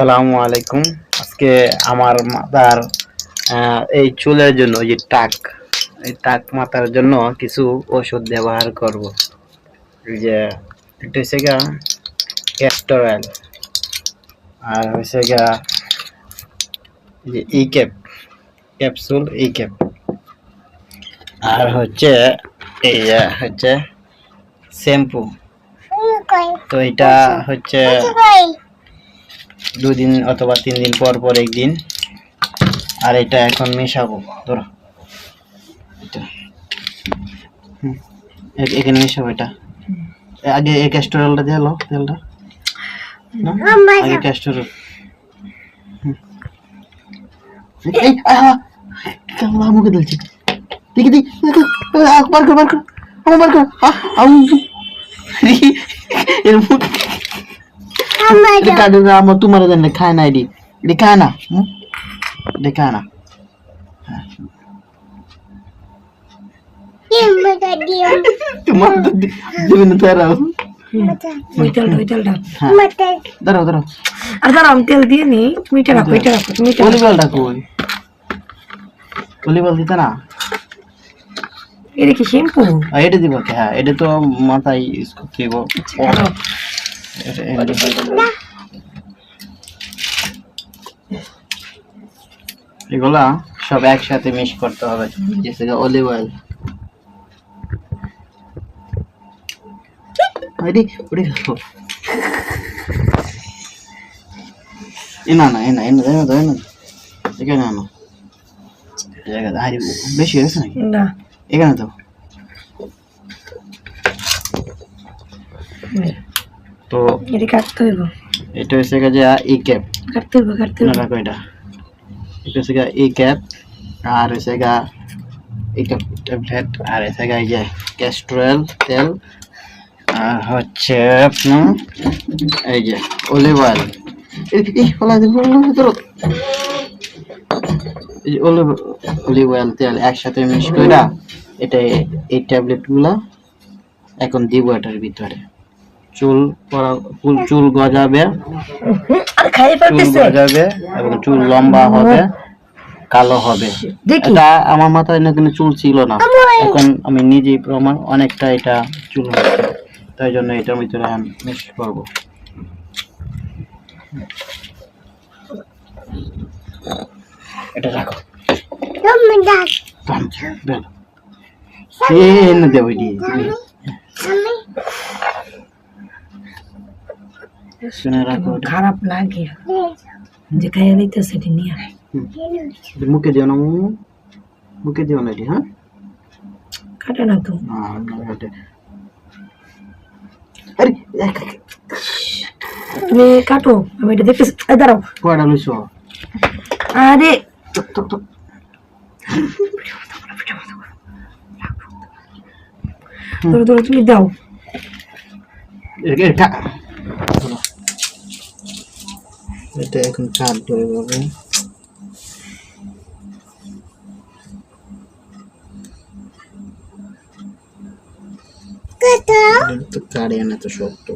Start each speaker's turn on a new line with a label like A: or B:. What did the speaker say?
A: আসসালামু আলাইকুম। আজকে আমার মাথার এই চুলের জন্য যে টাক এই টাক মাথার জন্য কিছু ওষুধ ব্যবহার করব। এই যে এটা হচ্ছে গা ক্যাস্টর অয়েল আর হচ্ছে গা যে E cap capsule E cap আর হচ্ছে এই যে হচ্ছে শ্যাম্পু তো এটা হচ্ছে দুদিন অথবা তিন দিন পর পর একদিন। আর এটা এখন মেশাবো ধরো। এখানে মেশাবো এটা। আগে এই ক্যাস্টোরলটা দিয়ে লো তেলটা। আগে ক্যাস্টোরল। এই আহা! কাল্লা মুখে দিলছি। দেখি দেখি বার কর বার কর। আমার বার কর। আহ, আউ। এর মুখ এটা কাটে না আমার তোমার দেন খায় না এটি এটি খায় না হুম? এটি খায় না তোমার তো দি- না তারাও
B: ওই তেলটা ওই তেলটা
A: দাঁড়াও দাঁড়াও
B: আর দাঁড়াও আমি তেল দিয়ে নি তুমি এটা রাখো এটা রাখো তুমি এটা রাখো।
A: ভলিবলটা কই দিতে না
B: এটা কি শ্যাম্পু
A: আর এটা দিব? হ্যাঁ এটা তো মাথায় ইউজ করতে এগুলা সব একসাথে মিক্স করতে হবে। যেসে অলিভ অয়েল এটি ওটি খাও এ না না এ না এ না এ না এ না। এখানে আনো। এই জায়গাতে আরে বেশি হয়েছে নাকি?
B: না।
A: এখানে তো। তো
B: এটা কাটতে হইব।
A: এটা গিয়ে যে ই ক্যাপ।
B: কাটতে হইব কাটতে
A: না
B: হইব
A: রাখো এটা। এটা হচ্ছে গিয়ে ই ক্যাপ আর হচ্ছে গা ই ক্যাপ ট্যাবলেট আর হচ্ছে গা এই যে ক্যাস্ট্রল তেল আর হচ্ছে আপনার এই যে অলিভ অয়েল। এই ফলা এই অলিভ অলিভ অয়েল তেল একসাথে মিক্স করে এটা এই ট্যাবলেটগুলো এখন দিব এটার ভিতরে। চুল চুল চুল গজাবে। চুল গজাবে এবং চুল লম্বা হবে কালো হবে। এটা আমার মাথায় না কিন্তু চুল ছিল না। এখন আমি নিজেই প্রমাণ অনেকটা এটা চুল হচ্ছে তাই জন্য এটার ভিতরে আমি মিক্স করব। এটা রাখো। দেবো ওটা।
B: খারাপ লাগে যে খাইয়া দিতেছে এটা নিয়ে
A: হুম। এটা মুখে দিও না মোমো মুখে দিও না এটি হ্যাঁ
B: কাটে না তো
A: না, না, এটা আরে এক- এক-
B: তুমি কাটো আমি এটা দেখতেছি এই দাঁড়াও
A: কয়টা লইছো
B: আরে
A: টক, টক, টক।
B: ধরো ধরো তুমি দাও
A: এ- এটা ধরো। এটা এখন কাটবো এভাবে কাটে না তো শক্ত।